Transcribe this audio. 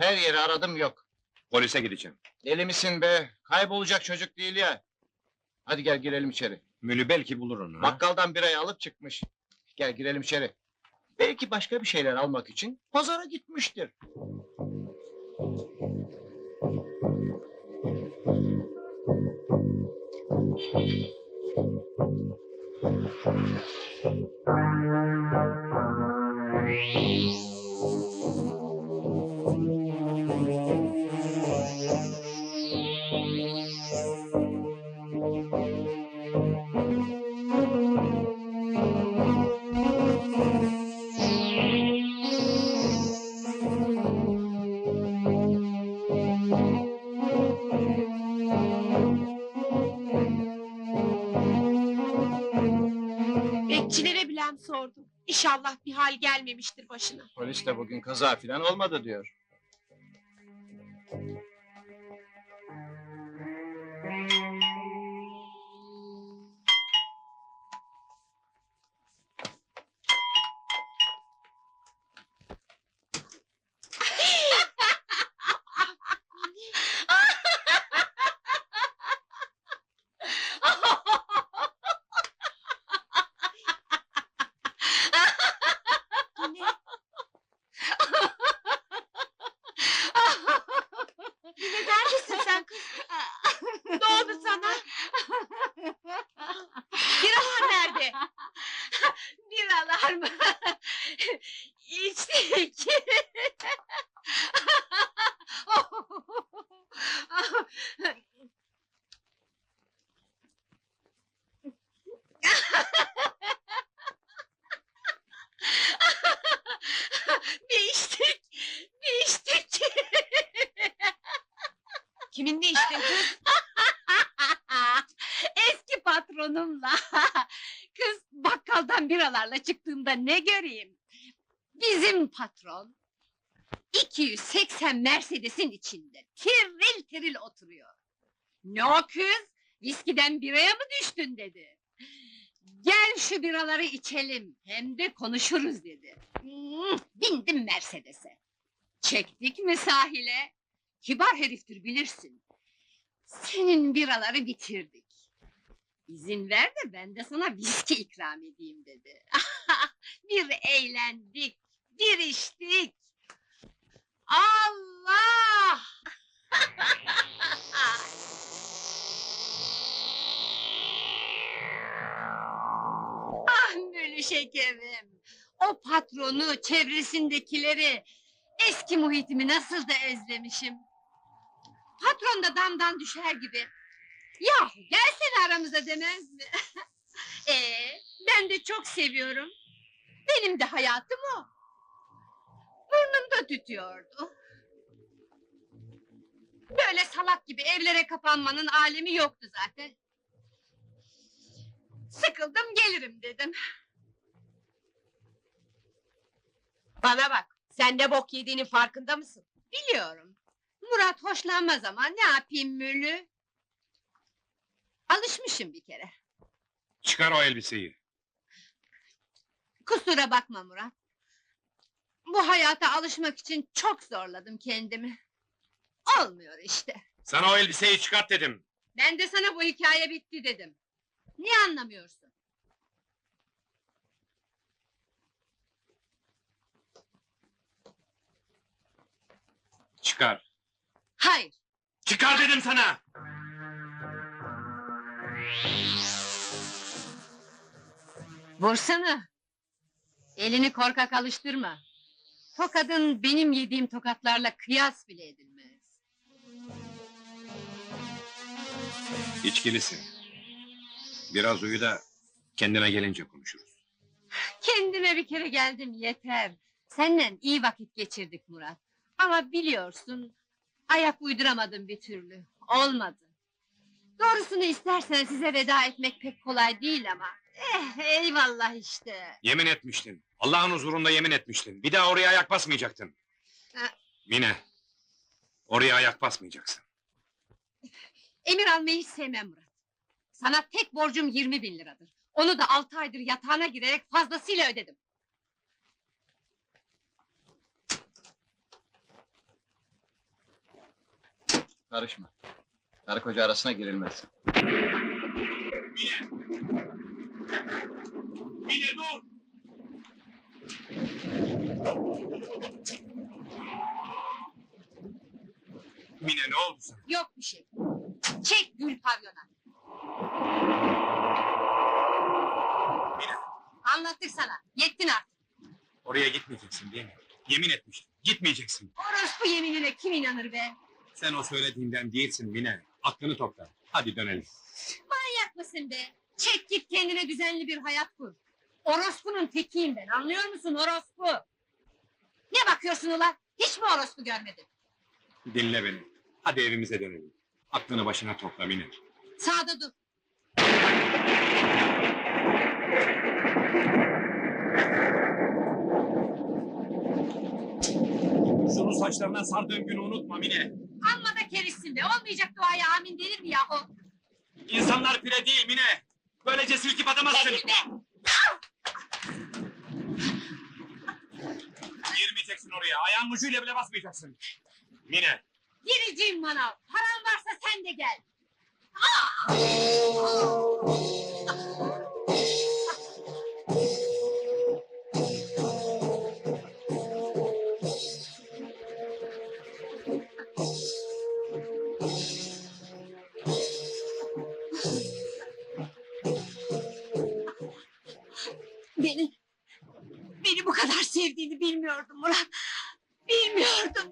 Her yeri aradım yok. Polise gideceğim. Deli misin be? Kaybolacak çocuk değil ya. Hadi gel girelim içeri. Mülü belki bulur onu. ha? Bakkaldan birayı alıp çıkmış. Gel girelim içeri. Belki başka bir şeyler almak için pazara gitmiştir. Bekçilere bilem sordum. İnşallah bir hal gelmemiştir başına. Polis de bugün kaza filan olmadı diyor. Kiminle içtin kız? Eski patronumla. Kız bakkaldan biralarla çıktığımda ne göreyim? Bizim patron 280 Mercedes'in içinde tiril tiril oturuyor. Ne o kız? Viskiden biraya mı düştün dedi. Gel şu biraları içelim hem de konuşuruz dedi. Hmm, Bindim Mercedes'e. Çektik mi sahile? Kibar heriftir bilirsin. Senin biraları bitirdik. İzin ver de ben de sana viski ikram edeyim dedi. bir eğlendik, bir içtik. Allah! ah Mülü şekerim! O patronu, çevresindekileri, eski muhitimi nasıl da özlemişim. Patron da damdan düşer gibi. Yahu gelsene aramıza demez mi? ee, ben de çok seviyorum. Benim de hayatım o. Burnumda tütüyordu. Böyle salak gibi evlere kapanmanın alemi yoktu zaten. Sıkıldım gelirim dedim. Bana bak, sen ne bok yediğinin farkında mısın? Biliyorum. Murat hoşlanmaz ama ne yapayım Mülü? Alışmışım bir kere. Çıkar o elbiseyi. Kusura bakma Murat. Bu hayata alışmak için çok zorladım kendimi. Olmuyor işte. Sana o elbiseyi çıkart dedim. Ben de sana bu hikaye bitti dedim. Niye anlamıyorsun? Çıkar. Hayır. Çıkar dedim sana. Vursana. Elini korkak alıştırma. Tokadın benim yediğim tokatlarla kıyas bile edilmez. İçkilisin. Biraz uyu da kendine gelince konuşuruz. Kendime bir kere geldim yeter. Seninle iyi vakit geçirdik Murat. Ama biliyorsun ayak uyduramadım bir türlü. Olmadı. Doğrusunu istersen size veda etmek pek kolay değil ama. Eh eyvallah işte. Yemin etmiştin. Allah'ın huzurunda yemin etmiştin. Bir daha oraya ayak basmayacaktın. Ha. Mine. Oraya ayak basmayacaksın. Emir almayı hiç sevmem Murat. Sana tek borcum 20 bin liradır. Onu da altı aydır yatağına girerek fazlasıyla ödedim. Karışma. Karı koca arasına girilmez. Mine! Mine dur! Mine ne oldu sana? Yok bir şey. Çek gül pavyona. Mine, Anlattık sana. Yettin artık. oraya gitmeyeceksin değil mi? Yemin etmiştim. Gitmeyeceksin. Orospu yeminine kim inanır be? Sen o söylediğinden değilsin Mine. Aklını topla. Hadi dönelim. Manyak mısın be? Çek git kendine düzenli bir hayat kur. Orospu'nun tekiyim ben. Anlıyor musun orospu? Ne bakıyorsun ulan? Hiç mi orospu görmedin? Dinle beni. Hadi evimize dönelim. Aklını başına topla Mine. Sağda dur. Şunu saçlarına sardığın günü unutma Mine. Be. Olmayacak duaya amin denir mi yahu? İnsanlar pire değil Mine. Böylece silkip atamazsın. Çekil be. Girmeyeceksin oraya. Ayağın ucuyla bile basmayacaksın. Mine. Gireceğim manav. Paran varsa sen de gel. Beni, beni bu kadar sevdiğini bilmiyordum Murat. Bilmiyordum.